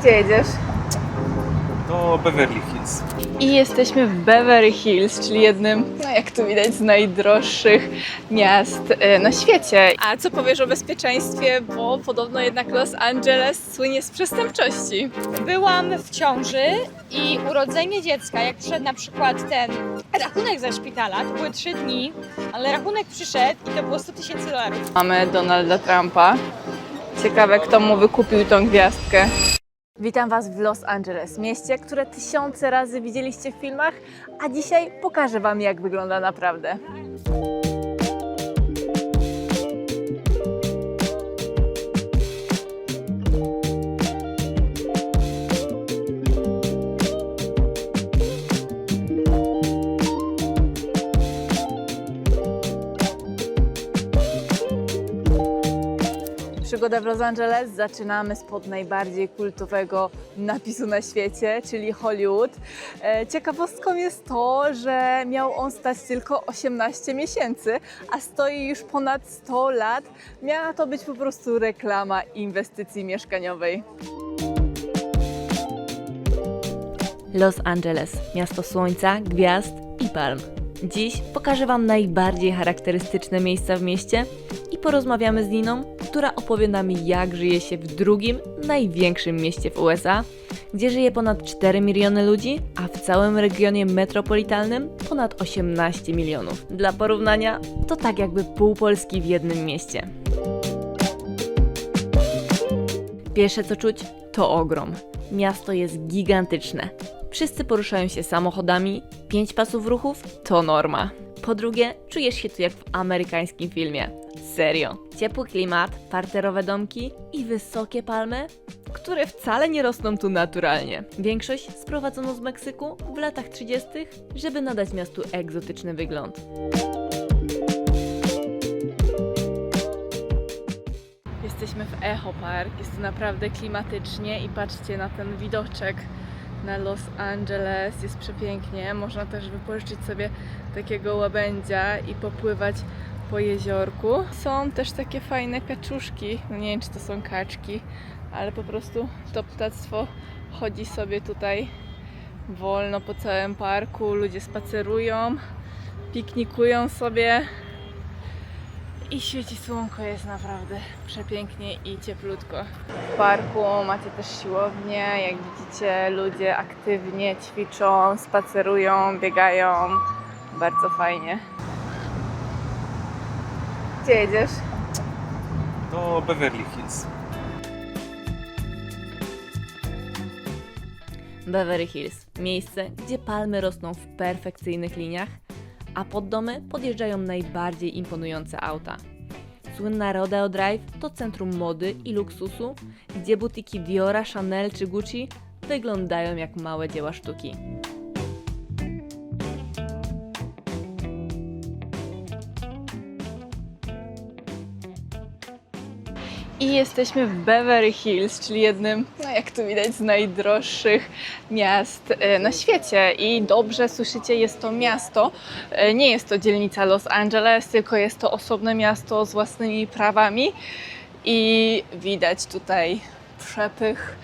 Gdzie jedziesz? do Beverly Hills. I jesteśmy w Beverly Hills, czyli jednym, no jak tu widać, z najdroższych miast e, na świecie. A co powiesz o bezpieczeństwie, bo podobno jednak Los Angeles słynie z przestępczości. Byłam w ciąży i urodzenie dziecka, jak przyszedł na przykład ten rachunek ze szpitala, to były trzy dni, ale rachunek przyszedł i to było 100 tysięcy dolarów. Mamy Donalda Trumpa. Ciekawe, kto mu wykupił tą gwiazdkę. Witam Was w Los Angeles, mieście, które tysiące razy widzieliście w filmach, a dzisiaj pokażę Wam, jak wygląda naprawdę. Przygodę w Los Angeles zaczynamy spod najbardziej kultowego napisu na świecie, czyli Hollywood. E, Ciekawostką jest to, że miał on stać tylko 18 miesięcy, a stoi już ponad 100 lat. Miała to być po prostu reklama inwestycji mieszkaniowej. Los Angeles, miasto słońca, gwiazd i palm. Dziś pokażę Wam najbardziej charakterystyczne miejsca w mieście i porozmawiamy z Niną, która opowie nam, jak żyje się w drugim największym mieście w USA, gdzie żyje ponad 4 miliony ludzi, a w całym regionie metropolitalnym ponad 18 milionów. Dla porównania, to tak jakby pół Polski w jednym mieście. Pierwsze co czuć to ogrom. Miasto jest gigantyczne. Wszyscy poruszają się samochodami, pięć pasów ruchów to norma. Po drugie, czujesz się tu jak w amerykańskim filmie. Serio. Ciepły klimat, parterowe domki i wysokie palmy, które wcale nie rosną tu naturalnie. Większość sprowadzono z Meksyku w latach 30., żeby nadać miastu egzotyczny wygląd. Jesteśmy w Echo Park, jest tu naprawdę klimatycznie i patrzcie na ten widoczek na Los Angeles, jest przepięknie. Można też wypożyczyć sobie takiego łabędzia i popływać po jeziorku. Są też takie fajne kaczuszki, no nie wiem czy to są kaczki, ale po prostu to ptactwo chodzi sobie tutaj wolno po całym parku, ludzie spacerują, piknikują sobie. I świeci słonko, jest naprawdę przepięknie i cieplutko. W parku macie też siłownię, jak widzicie ludzie aktywnie ćwiczą, spacerują, biegają. Bardzo fajnie. Gdzie jedziesz? Do Beverly Hills. Beverly Hills. Miejsce, gdzie palmy rosną w perfekcyjnych liniach, a pod domy podjeżdżają najbardziej imponujące auta. Słynna Rodeo Drive to centrum mody i luksusu, gdzie butiki Diora, Chanel czy Gucci wyglądają jak małe dzieła sztuki. I jesteśmy w Beverly Hills, czyli jednym, no jak tu widać, z najdroższych miast e, na świecie. I dobrze słyszycie, jest to miasto. e, Nie jest to dzielnica Los Angeles, tylko jest to osobne miasto z własnymi prawami. I widać tutaj przepych.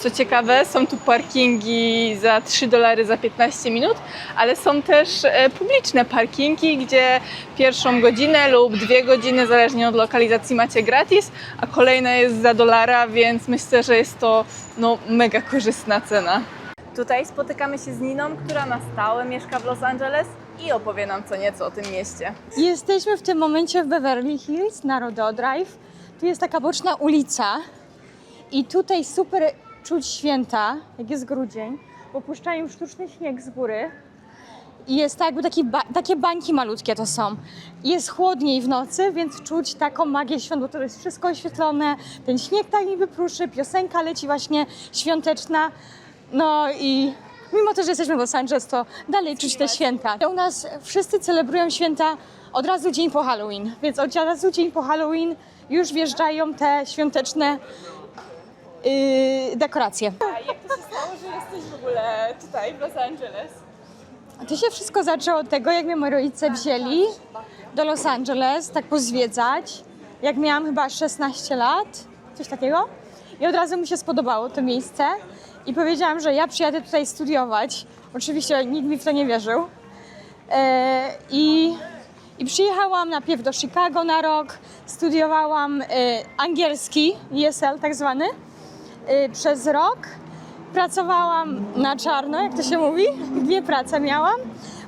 Co ciekawe, są tu parkingi za 3 dolary za 15 minut, ale są też e, publiczne parkingi, gdzie pierwszą godzinę lub dwie godziny, zależnie od lokalizacji, macie gratis, a kolejna jest za dolara, więc myślę, że jest to no, mega korzystna cena. Tutaj spotykamy się z Niną, która na stałe mieszka w Los Angeles i opowie nam co nieco o tym mieście. Jesteśmy w tym momencie w Beverly Hills na Rodeo Drive. Tu jest taka boczna ulica i tutaj super czuć święta, jak jest grudzień, bo puszczają sztuczny śnieg z góry. I jest tak jakby taki ba- takie bańki malutkie to są. I Jest chłodniej w nocy, więc czuć taką magię świąt, bo to jest wszystko oświetlone, ten śnieg tak niby pruszy, piosenka leci właśnie świąteczna. No i mimo to, że jesteśmy w Los Angeles, to dalej czuć te święta. U nas wszyscy celebrują święta od razu dzień po Halloween, więc od razu dzień po Halloween już wjeżdżają te świąteczne yy, dekoracje. A jak to się stało, że jesteś w ogóle tutaj w Los Angeles? To się wszystko zaczęło od tego, jak mnie moi rodzice wzięli do Los Angeles, tak pozwiedzać, jak miałam chyba 16 lat, coś takiego. I od razu mi się spodobało to miejsce i powiedziałam, że ja przyjadę tutaj studiować. Oczywiście nikt mi w to nie wierzył. E, I, I przyjechałam najpierw do Chicago na rok, studiowałam e, angielski, ESL tak zwany, przez rok. Pracowałam na czarno, jak to się mówi. Dwie prace miałam.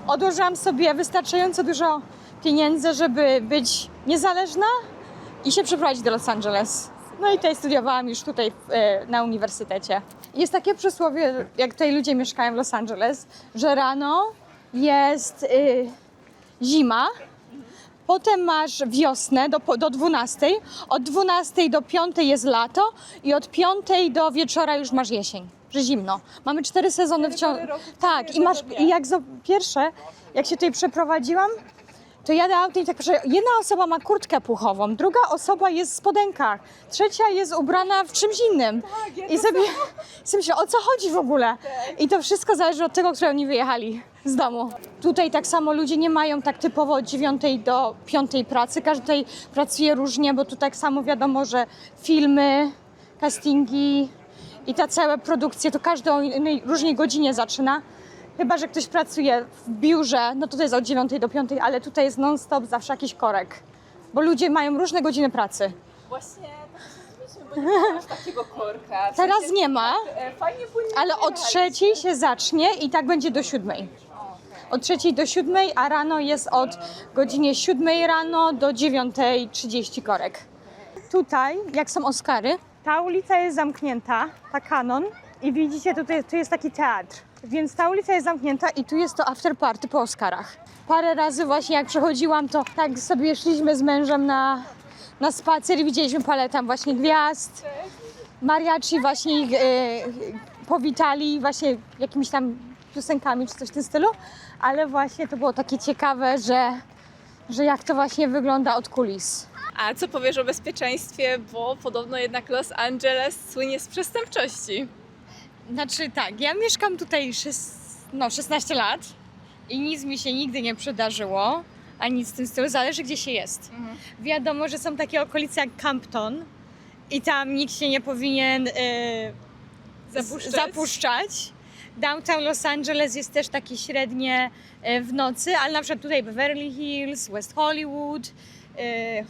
Odłożyłam sobie wystarczająco dużo pieniędzy, żeby być niezależna i się przeprowadzić do Los Angeles. No i tutaj studiowałam już tutaj e, na uniwersytecie. Jest takie przysłowie, jak tutaj ludzie mieszkają w Los Angeles, że rano jest y, zima, potem masz wiosnę do, do 12, od 12 do 5 jest lato i od 5 do wieczora już masz jesień, że zimno. Mamy cztery sezony w ciągu. Tak, i masz i jak za, pierwsze, jak się tutaj przeprowadziłam, to jadę autem i tak patrzę, jedna osoba ma kurtkę puchową, druga osoba jest w spodenkach, trzecia jest ubrana w czymś innym. I sobie, sobie myślę, o co chodzi w ogóle? I to wszystko zależy od tego, które oni wyjechali z domu. Tutaj tak samo ludzie nie mają tak typowo od 9 do 5 pracy, każdy tutaj pracuje różnie, bo tu tak samo wiadomo, że filmy, castingi i ta cała produkcja, to każdy o różnej godzinie zaczyna. Chyba, że ktoś pracuje w biurze, no to jest od 9 do 5, ale tutaj jest non-stop zawsze jakiś korek. Bo ludzie mają różne godziny pracy. Właśnie tak się bo nie masz takiego korka. W Teraz sensie, nie ma, e, Fajnie płynie. ale od trzeciej się zacznie i tak będzie do siódmej. Od trzeciej do siódmej, a rano jest od godzinie siódmej rano do 9.30 korek. Tutaj, jak są Oscary, ta ulica jest zamknięta, ta kanon i widzicie, tutaj tu jest taki teatr. Więc ta ulica jest zamknięta i tu jest to after party po Oscarach. Parę razy właśnie jak przechodziłam, to tak sobie szliśmy z mężem na, na spacer i widzieliśmy palę tam właśnie gwiazd. Mariachi właśnie ich e, powitali właśnie jakimiś tam piosenkami czy coś w tym stylu, ale właśnie to było takie ciekawe, że, że jak to właśnie wygląda od kulis. A co powiesz o bezpieczeństwie, bo podobno jednak Los Angeles słynie z przestępczości. Znaczy tak, ja mieszkam tutaj szes, no, 16 lat i nic mi się nigdy nie przydarzyło, a nic w tym stylu, zależy gdzie się jest. Wiadomo, że są takie okolice jak Campton i tam nikt się nie powinien e, Zapuszczać. zapuszczać. Downtown Los Angeles jest też takie średnie e, w nocy, ale na przykład tutaj Beverly Hills, West Hollywood,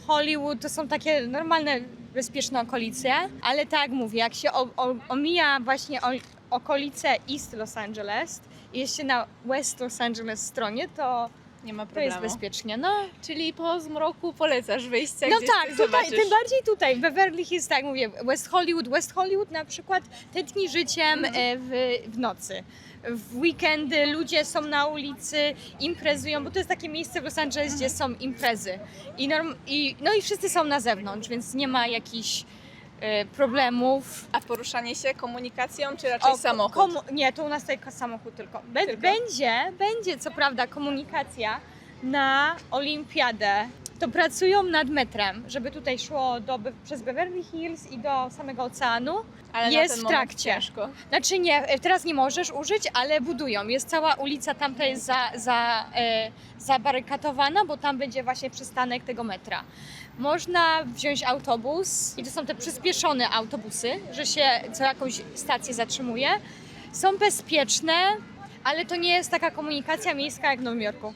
Hollywood to są takie normalne, bezpieczne okolice, ale tak mówię, jak się o, o, omija właśnie o, okolice East Los Angeles i jest się na West Los Angeles stronie, to, Nie ma to jest problemu. bezpiecznie. No, Czyli po zmroku polecasz wyjście no gdzieś tak, tutaj, zobaczysz. tym bardziej tutaj, w Beverly Hills, tak mówię, West Hollywood, West Hollywood na przykład tętni życiem e, w, w nocy. W weekendy ludzie są na ulicy, imprezują, bo to jest takie miejsce w Los Angeles, gdzie są imprezy. I, norm, i, no i wszyscy są na zewnątrz, więc nie ma jakichś problemów. A poruszanie się komunikacją, czy raczej O, samochód? komu- nie, to u nas tutaj samochód tylko. Be- Tylko? Będzie, będzie co prawda komunikacja na olimpiadę. To pracują nad metrem, żeby tutaj szło do, przez Beverly Hills i do samego oceanu. Ale jest w trakcie. ciężko. Znaczy nie, e, teraz nie możesz użyć, ale budują. Jest cała ulica tamta jest za, za, e, zabarykatowana, bo tam będzie właśnie przystanek tego metra. Można wziąć autobus i to są te przyspieszone autobusy, że się co jakąś stację zatrzymuje. Są bezpieczne, ale to nie jest taka komunikacja miejska jak w Nowym Jorku.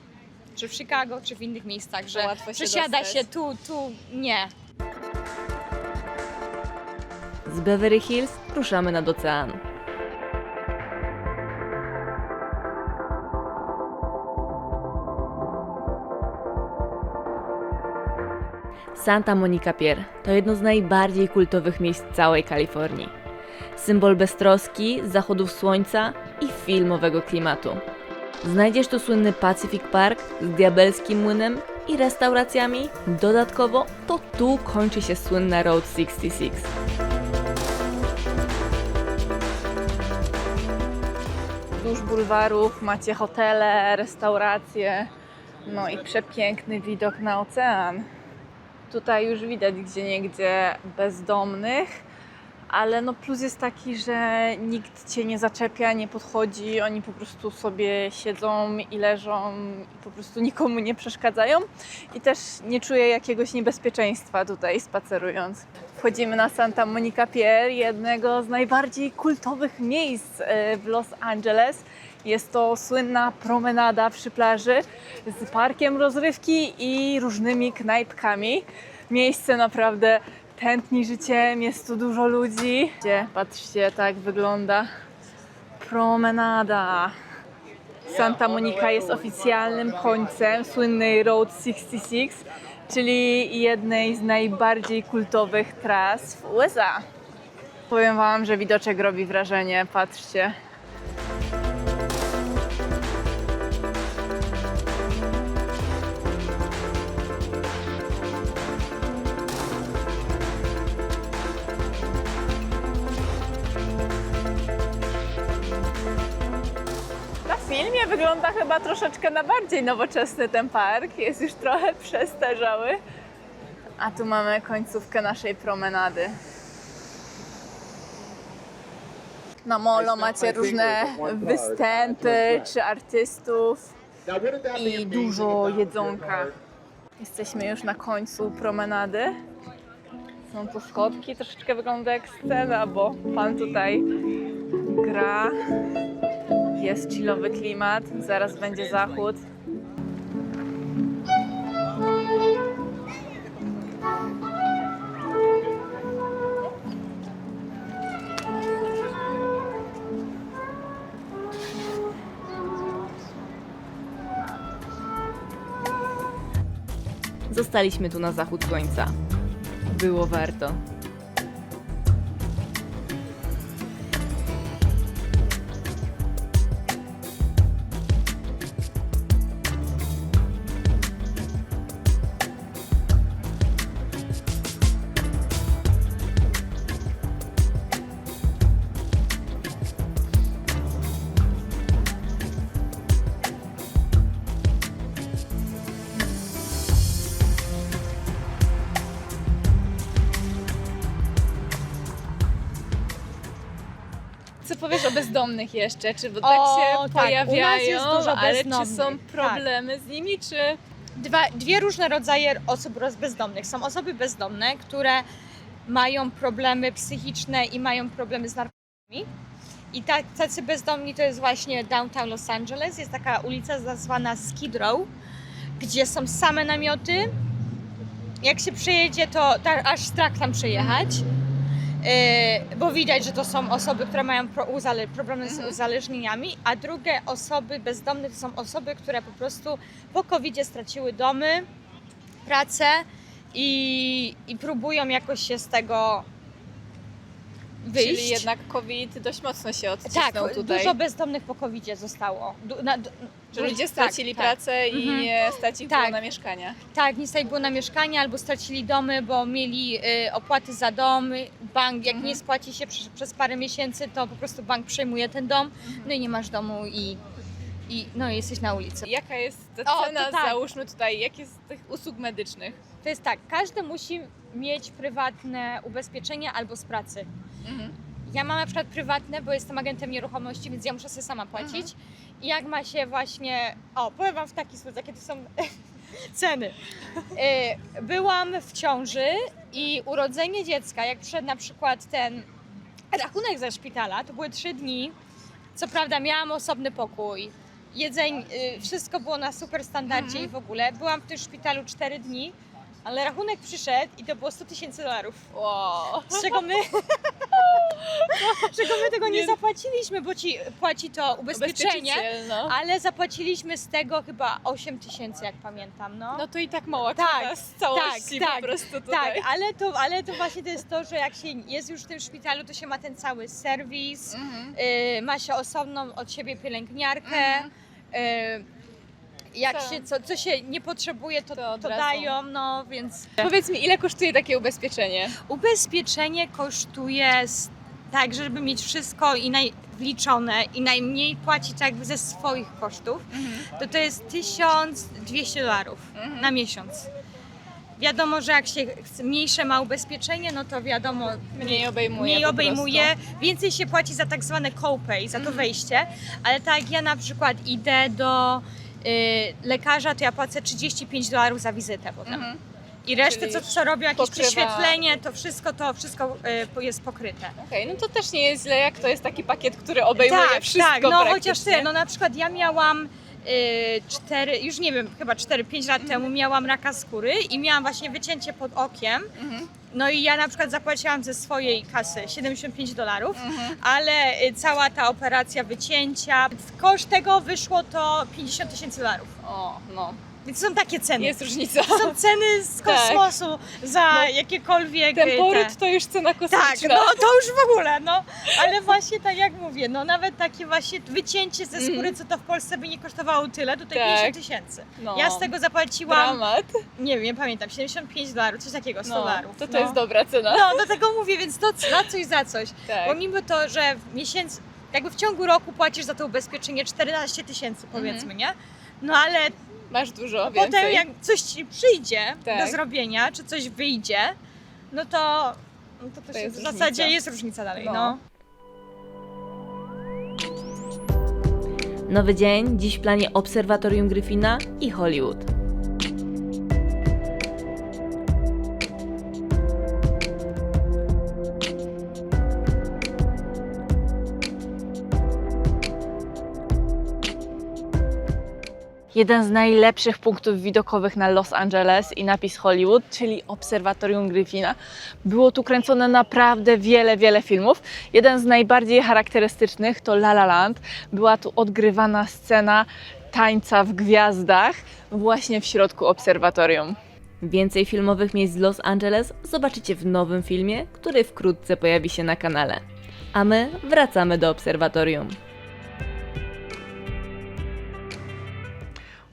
Czy w Chicago, czy w innych miejscach, że łatwo się przesiada dostać. się tu, tu, nie. Z Beverly Hills ruszamy nad ocean. Santa Monica Pier to jedno z najbardziej kultowych miejsc całej Kalifornii. Symbol beztroski, zachodów słońca i filmowego klimatu. Znajdziesz tu słynny Pacific Park z diabelskim młynem i restauracjami. Dodatkowo to tu kończy się słynna Road 66. Wzdłuż bulwarów macie hotele, restauracje, no i przepiękny widok na ocean. Tutaj już widać gdzie niegdzie bezdomnych, ale no plus jest taki, że nikt cię nie zaczepia, nie podchodzi, oni po prostu sobie siedzą i leżą i po prostu nikomu nie przeszkadzają i też nie czuję jakiegoś niebezpieczeństwa tutaj spacerując. Wchodzimy na Santa Monica Pier, jednego z najbardziej kultowych miejsc e, w Los Angeles. Jest to słynna promenada przy plaży z parkiem rozrywki i różnymi knajpkami. Miejsce naprawdę tętni życiem, jest tu dużo ludzi. Gdzie, patrzcie, tak wygląda promenada. Santa Monica jest oficjalnym końcem słynnej Road 66, czyli jednej z najbardziej kultowych tras w USA. Powiem Wam, że widoczek robi wrażenie, patrzcie. Wygląda chyba troszeczkę na bardziej nowoczesny ten park. Jest już trochę przestarzały. A tu mamy końcówkę naszej promenady. Na molo macie różne występy czy artystów i dużo jedzonka. Jesteśmy już na końcu promenady. Są tu schodki, troszeczkę wygląda jak scena, bo pan tutaj gra. Jest chillowy klimat, zaraz będzie zachód. Zostaliśmy tu na zachód słońca. Było warto. Bezdomnych jeszcze? Czy bo O, tak się tak, pojawiają, jest dużo ale czy są tak. problemy z nimi, czy... Dwa, dwie różne rodzaje osób bezdomnych. Są osoby bezdomne, które mają problemy psychiczne i mają problemy z narkotykami. I ta, tacy bezdomni to jest właśnie downtown Los Angeles. Jest taka ulica nazwana Skid Row, gdzie są same namioty. Jak się przejedzie, to ta, aż strach tam przejechać. Yy, bo widać, że to są osoby, które mają uzale, problemy z uzależnieniami, a drugie osoby bezdomne to są osoby, które po prostu po covid straciły domy, pracę i, i próbują jakoś się z tego wyjść. Czyli jednak COVID dość mocno się tak, odcisnął tutaj. dużo bezdomnych po covid zostało. Du, na, du, Że ludzie tak, stracili tak. pracę i Mhm. nie stać ich Tak. było na mieszkania. Tak, nie stać było na mieszkanie albo stracili domy, bo mieli y, opłaty za dom. Bank, jak Mhm. nie spłaci się przez, przez parę miesięcy, to po prostu bank przejmuje ten dom, Mhm. no i nie masz domu i, i no, jesteś na ulicy. Jaka jest ta cena, tak. załóżmy tutaj, jakie z tych usług medycznych? To jest tak, każdy musi mieć prywatne ubezpieczenie albo z pracy. Mhm. Ja mam na przykład prywatne, bo jestem agentem nieruchomości, więc ja muszę sobie sama płacić. I jak ma się właśnie. O, powiem Wam w taki sposób, jakie to są ceny. Y, Byłam w ciąży i urodzenie dziecka, jak przyszedł na przykład ten rachunek ze szpitala, to były trzy dni. Co prawda miałam osobny pokój, jedzeń, y, wszystko było na super standardzie i w ogóle. Byłam w tym szpitalu cztery dni, ale rachunek przyszedł i to było 100 tysięcy dolarów. Wow. Z czego my, z czego my tego nie Nie. zapłaciliśmy, bo ci płaci to ubezpieczenie, no. ale zapłaciliśmy z tego chyba 8 tysięcy, jak pamiętam. No. No to i tak mała Tak, z całości tak, po tak, prostu tak, tutaj. ale to, ale to właśnie to jest to, że jak się jest już w tym szpitalu, to się ma ten cały serwis, Mhm. y, ma się osobną od siebie pielęgniarkę. Mhm. y, jak Co? się, co, co się nie potrzebuje, to, To to, od razu. dają, no więc Powiedz mi, ile kosztuje takie ubezpieczenie? Ubezpieczenie kosztuje s- tak, żeby mieć wszystko i naj, wliczone i najmniej płacić tak jakby ze swoich kosztów, to to jest 1200 dolarów Mhm. na miesiąc. Wiadomo, że jak się chce- mniejsze ma ubezpieczenie, no to wiadomo, Mniej obejmuje. mniej po obejmuje, więcej się płaci za tak zwane copay, za to wejście, ale tak jak ja na przykład idę do lekarza, to ja płacę 35 dolarów za wizytę potem. Mhm. I resztę, Czyli co, co robią, jakieś pokrywa- prześwietlenie, to wszystko, to wszystko y, jest pokryte. Okej, no to też nie jest źle, jak to jest taki pakiet, który obejmuje tak, wszystko tak, no chociaż praktycznie. tyle, no na przykład ja miałam y, cztery, już nie wiem, chyba 4-5 lat temu miałam raka skóry i miałam właśnie wycięcie pod okiem. Mhm. No i ja na przykład zapłaciłam ze swojej kasy 75 dolarów, Mhm. ale y, cała ta operacja wycięcia, koszt tego wyszło to 50 tysięcy dolarów. O, no. Więc są takie ceny. Jest różnica. Są ceny z Tak. kosmosu za No, jakiekolwiek Ten y, poród te- to już cena tak, kosmiczna. no to już w ogóle, no. Ale właśnie tak jak mówię, no nawet takie właśnie wycięcie ze skóry, Mhm. co to w Polsce by nie kosztowało tyle, tutaj Tak. 50 tysięcy. No. Ja z tego zapłaciłam, Dramat. nie wiem, nie pamiętam, 75 dolarów, coś takiego, 100 No, dolarów. to to no. jest dobra cena. No, do tego mówię, więc to za coś, za coś. Tak. Bo mimo to, że w miesięcy, jakby w ciągu roku płacisz za to ubezpieczenie 14 tysięcy powiedzmy, nie? No ale Masz dużo potem Mhm. więcej. jak coś ci przyjdzie Tak. do zrobienia, czy coś wyjdzie, no to, no to, to, się, jest w zasadzie różnica. jest różnica dalej, No. no. Nowy dzień, dziś w planie Obserwatorium Gryfina i Hollywood. Jeden z najlepszych punktów widokowych na Los Angeles i napis Hollywood, czyli Obserwatorium Gryfina. Było tu kręcone naprawdę wiele, wiele filmów. Jeden z najbardziej charakterystycznych to La La Land. Była tu odgrywana scena tańca w gwiazdach właśnie w środku obserwatorium. Więcej filmowych miejsc z Los Angeles zobaczycie w nowym filmie, który wkrótce pojawi się na kanale. A my wracamy do obserwatorium.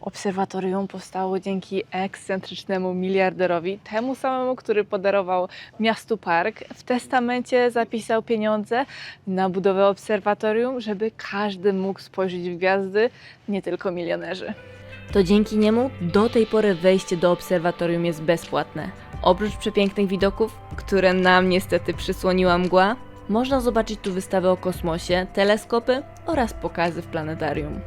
Obserwatorium powstało dzięki ekscentrycznemu miliarderowi, temu samemu, który podarował miastu park. W testamencie zapisał pieniądze na budowę obserwatorium, żeby każdy mógł spojrzeć w gwiazdy, nie tylko milionerzy. To dzięki niemu do tej pory wejście do obserwatorium jest bezpłatne. Oprócz przepięknych widoków, które nam niestety przysłoniła mgła, można zobaczyć tu wystawę o kosmosie, teleskopy oraz pokazy w planetarium.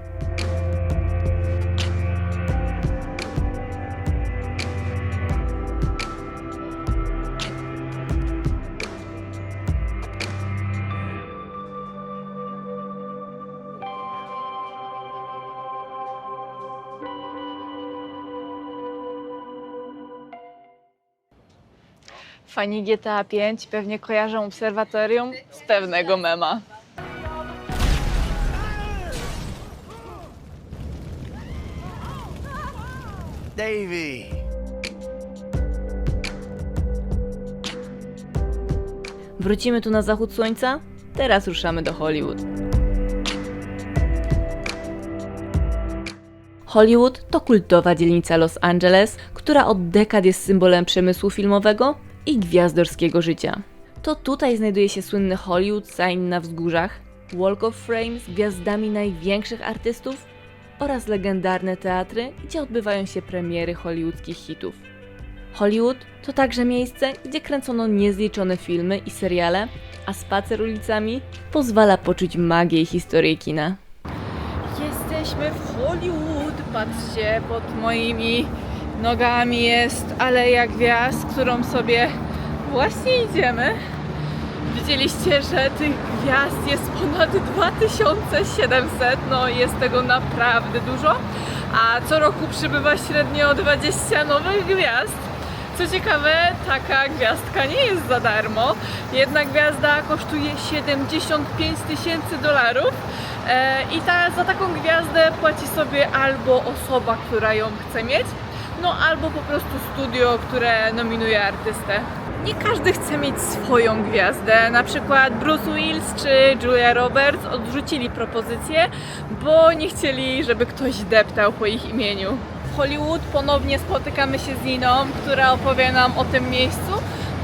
Fani GTA 5 pewnie kojarzą obserwatorium z pewnego mema. Davy. Wrócimy tu na zachód słońca? Teraz ruszamy do Hollywood. Hollywood to kultowa dzielnica Los Angeles, która od dekad jest symbolem przemysłu filmowego i gwiazdorskiego życia. To tutaj znajduje się słynny Hollywood Sign na wzgórzach, Walk of Fame z gwiazdami największych artystów oraz legendarne teatry, gdzie odbywają się premiery hollywoodzkich hitów. Hollywood to także miejsce, gdzie kręcono niezliczone filmy i seriale, a spacer ulicami pozwala poczuć magię i historię kina. Jesteśmy w Hollywood. Patrzcie, pod moimi nogami jest Aleja Gwiazd, którą sobie właśnie idziemy. Widzieliście, że tych gwiazd jest ponad 2700, no jest tego naprawdę dużo, a co roku przybywa średnio 20 nowych gwiazd. Co ciekawe, taka gwiazdka nie jest za darmo. Jedna gwiazda kosztuje 75 tysięcy dolarów e, i ta, za taką gwiazdę płaci sobie albo osoba, która ją chce mieć, no albo po prostu studio, które nominuje artystę. Nie każdy chce mieć swoją gwiazdę. Na przykład Bruce Willis czy Julia Roberts odrzucili propozycję, bo nie chcieli, żeby ktoś deptał po ich imieniu. W Hollywood ponownie spotykamy się z Niną, która opowie nam o tym miejscu,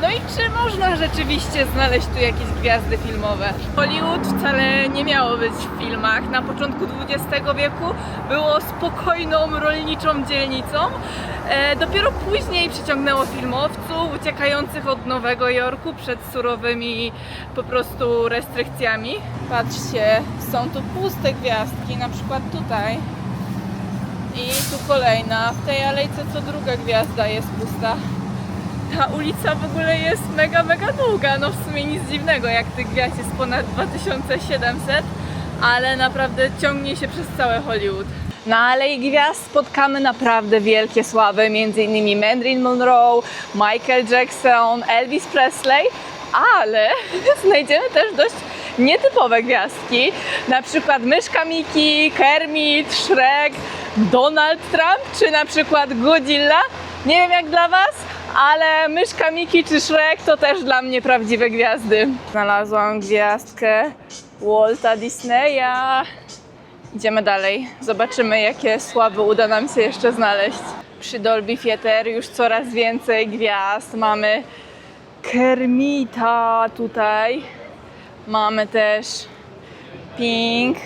No i czy można rzeczywiście znaleźć tu jakieś gwiazdy filmowe? Hollywood wcale nie miało być w filmach. Na początku XX wieku było spokojną, rolniczą dzielnicą. E, dopiero później przyciągnęło filmowców uciekających od Nowego Jorku przed surowymi po prostu restrykcjami. Patrzcie, są tu puste gwiazdki, na przykład tutaj. I tu kolejna. W tej alejce co druga gwiazda jest pusta. Ta ulica w ogóle jest mega, mega długa. No w sumie nic dziwnego, jak tych gwiazd jest ponad 2700, ale naprawdę ciągnie się przez całe Hollywood. Na Alei Gwiazd spotkamy naprawdę wielkie sławy, m.in. Marilyn Monroe, Michael Jackson, Elvis Presley, ale znajdziemy też dość nietypowe gwiazdki, na przykład Myszka Miki, Kermit, Shrek, Donald Trump, czy na przykład Godzilla. Nie wiem jak dla Was, ale Myszka Miki czy Shrek to też dla mnie prawdziwe gwiazdy. Znalazłam gwiazdkę Walta Disneya. Idziemy dalej. Zobaczymy, jakie sławy uda nam się jeszcze znaleźć. Przy Dolby Theatre już coraz więcej gwiazd. Mamy Kermita tutaj. Mamy też Pink.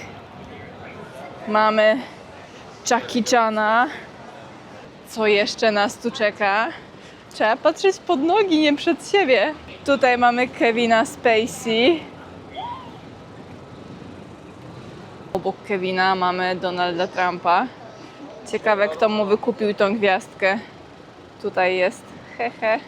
Mamy Jackie Chana. Co jeszcze nas tu czeka? Trzeba patrzeć pod nogi, nie przed siebie. Tutaj mamy Kevina Spacey. Obok Kevina mamy Donalda Trumpa. Ciekawe, kto mu wykupił tą gwiazdkę. Tutaj jest. Hehe.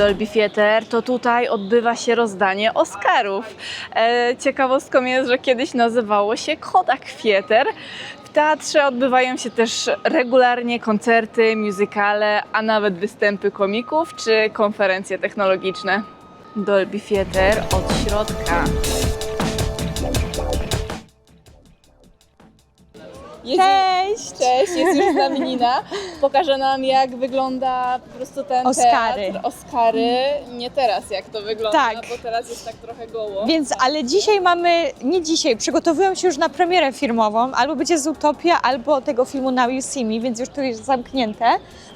Dolby Theatre, to tutaj odbywa się rozdanie Oscarów. E, ciekawostką jest, że kiedyś nazywało się Kodak Theatre. W teatrze odbywają się też regularnie koncerty, muzykale, a nawet występy komików czy konferencje technologiczne. Dolby Theatre od środka. Cześć! Cześć, jest już z nami Nina. Pokaże nam, jak wygląda po prostu ten Oscary. teatr. Oscary. Nie teraz, jak to wygląda, Tak. bo teraz jest tak trochę goło. Więc, ale dzisiaj mamy, nie dzisiaj, przygotowują się już na premierę filmową, albo będzie z Utopia, albo tego filmu Now You See Me, więc już tu jest zamknięte,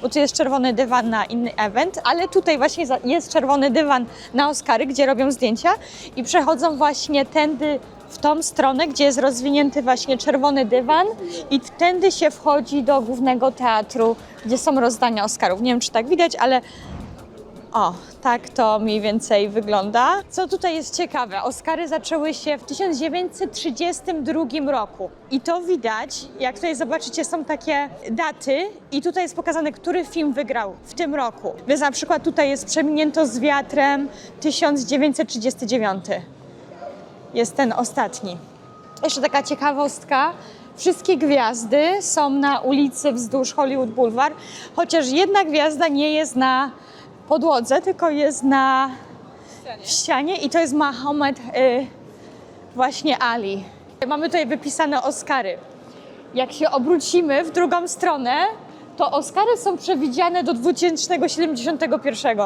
bo tu jest czerwony dywan na inny event, ale tutaj właśnie za- jest czerwony dywan na Oscary, gdzie robią zdjęcia i przechodzą właśnie tędy w tą stronę, gdzie jest rozwinięty właśnie czerwony dywan i tędy się wchodzi do głównego teatru, gdzie są rozdania Oscarów. Nie wiem, czy tak widać, ale o, tak to mniej więcej wygląda. Co tutaj jest ciekawe, Oscary zaczęły się w 1932 roku. I to widać, jak tutaj zobaczycie, są takie daty i tutaj jest pokazane, który film wygrał w tym roku. Więc na przykład tutaj jest Przeminięto z wiatrem 1939. Jest ten ostatni. Jeszcze taka ciekawostka. Wszystkie gwiazdy są na ulicy wzdłuż Hollywood Boulevard, chociaż jedna gwiazda nie jest na podłodze, tylko jest na w ścianie i to jest Mahomet y, właśnie Ali. Mamy tutaj wypisane Oscary. Jak się obrócimy w drugą stronę, to Oscary są przewidziane do 2071.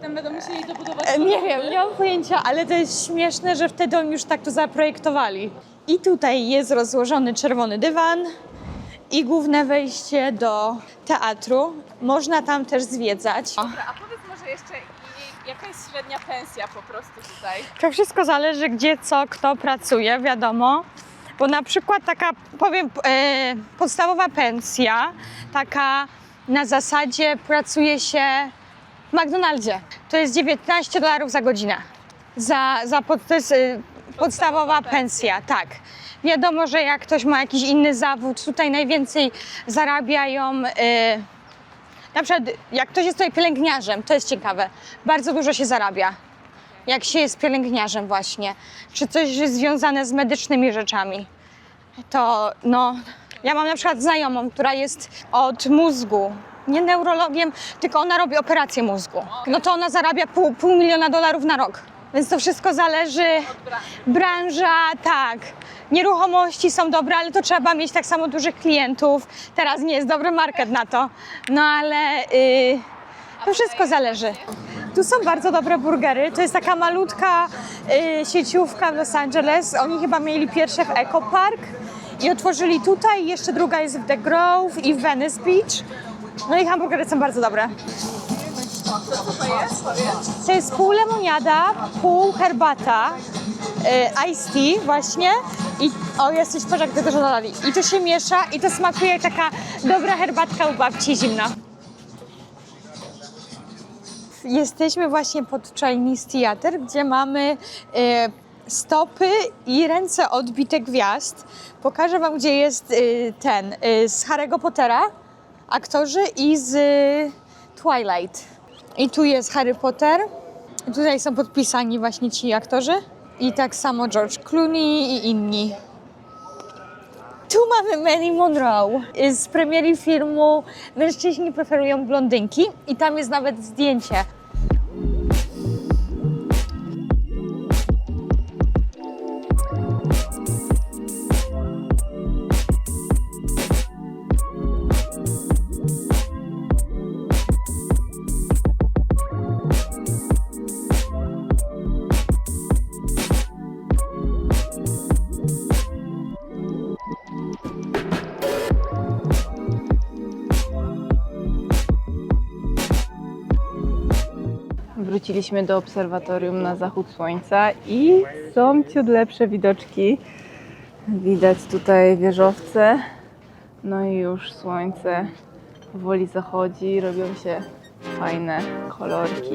Potem będą musieli dobudować. E, Nie wiem, nie mam pojęcia, ale to jest śmieszne, że wtedy oni już tak to zaprojektowali. I tutaj jest rozłożony czerwony dywan i główne wejście do teatru. Można tam też zwiedzać. Dobra, a powiedz może jeszcze, i- jaka jest średnia pensja po prostu tutaj? To wszystko zależy, gdzie co, kto pracuje, wiadomo. Bo na przykład taka, powiem, e, podstawowa pensja, taka na zasadzie pracuje się w McDonaldzie. To jest 19 dolarów za godzinę. Za, za pod, to jest e, podstawowa pensja, tak. Wiadomo, że jak ktoś ma jakiś inny zawód, tutaj najwięcej zarabiają. E, na przykład, jak ktoś jest tutaj pielęgniarzem, to jest ciekawe, bardzo dużo się zarabia jak się jest pielęgniarzem właśnie, czy coś jest związane z medycznymi rzeczami, to no, ja mam na przykład znajomą, która jest od mózgu, nie neurologiem, tylko ona robi operację mózgu. No to ona zarabia pół, pół miliona dolarów na rok. Więc to wszystko zależy. Branża, tak. Nieruchomości są dobre, ale to trzeba mieć tak samo dużych klientów. Teraz nie jest dobry market na to. No ale y, to wszystko zależy. Tu są bardzo dobre burgery. To jest taka malutka y, sieciówka w Los Angeles. Oni chyba mieli pierwsze w Eco Park i otworzyli tutaj. Jeszcze druga jest w The Grove i w Venice Beach. No i hamburgery są bardzo dobre. To jest pół lemoniada, pół herbata, y, iced tea właśnie i o, jesteś pożak tego. I to się miesza i to smakuje jak taka dobra herbatka u babci zimna. Jesteśmy właśnie pod Chinese Theater, gdzie mamy e, stopy i ręce odbite gwiazd. Pokażę Wam, gdzie jest e, ten e, z Harry'ego Pottera, aktorzy i z e, Twilight. I tu jest Harry Potter. Tutaj są podpisani właśnie ci aktorzy. I tak samo George Clooney i inni. Tu mamy Marilyn Monroe z premiery filmu Mężczyźni preferują blondynki i tam jest nawet zdjęcie. Wróciliśmy do obserwatorium na zachód słońca i są ciut lepsze widoczki. Widać tutaj wieżowce. No i już słońce powoli zachodzi, robią się fajne kolorki.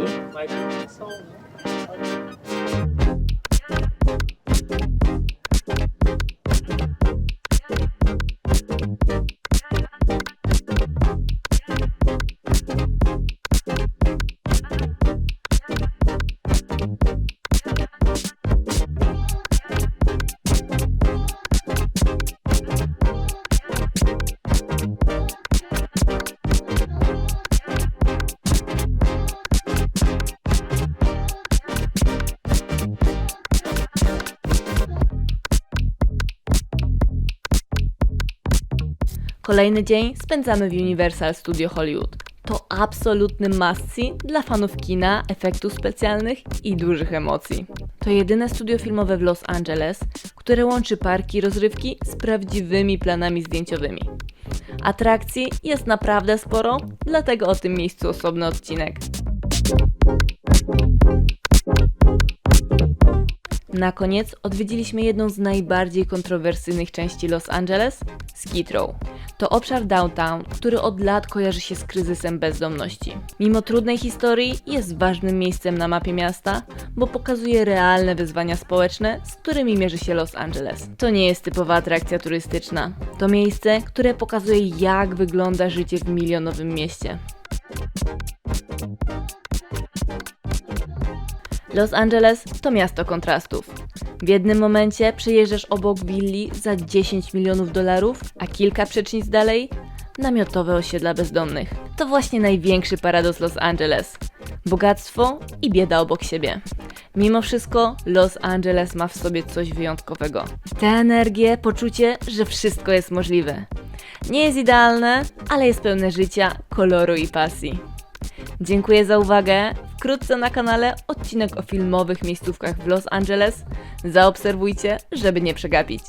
Kolejny dzień spędzamy w Universal Studio Hollywood. To absolutny must-see dla fanów kina, efektów specjalnych i dużych emocji. To jedyne studio filmowe w Los Angeles, które łączy parki rozrywki z prawdziwymi planami zdjęciowymi. Atrakcji jest naprawdę sporo, dlatego o tym miejscu osobny odcinek. Na koniec odwiedziliśmy jedną z najbardziej kontrowersyjnych części Los Angeles Skid Row. To obszar downtown, który od lat kojarzy się z kryzysem bezdomności. Mimo trudnej historii jest ważnym miejscem na mapie miasta, bo pokazuje realne wyzwania społeczne, z którymi mierzy się Los Angeles. To nie jest typowa atrakcja turystyczna. To miejsce, które pokazuje jak wygląda życie w milionowym mieście. Los Angeles to miasto kontrastów. W jednym momencie przejeżdżasz obok willi za 10 milionów dolarów, a kilka przecznic dalej namiotowe osiedla bezdomnych. To właśnie największy paradoks Los Angeles. Bogactwo i bieda obok siebie. Mimo wszystko Los Angeles ma w sobie coś wyjątkowego. Tę energię, poczucie, że wszystko jest możliwe. Nie jest idealne, ale jest pełne życia, koloru i pasji. Dziękuję za uwagę. Wkrótce na kanale odcinek o filmowych miejscówkach w Los Angeles. Zaobserwujcie, żeby nie przegapić.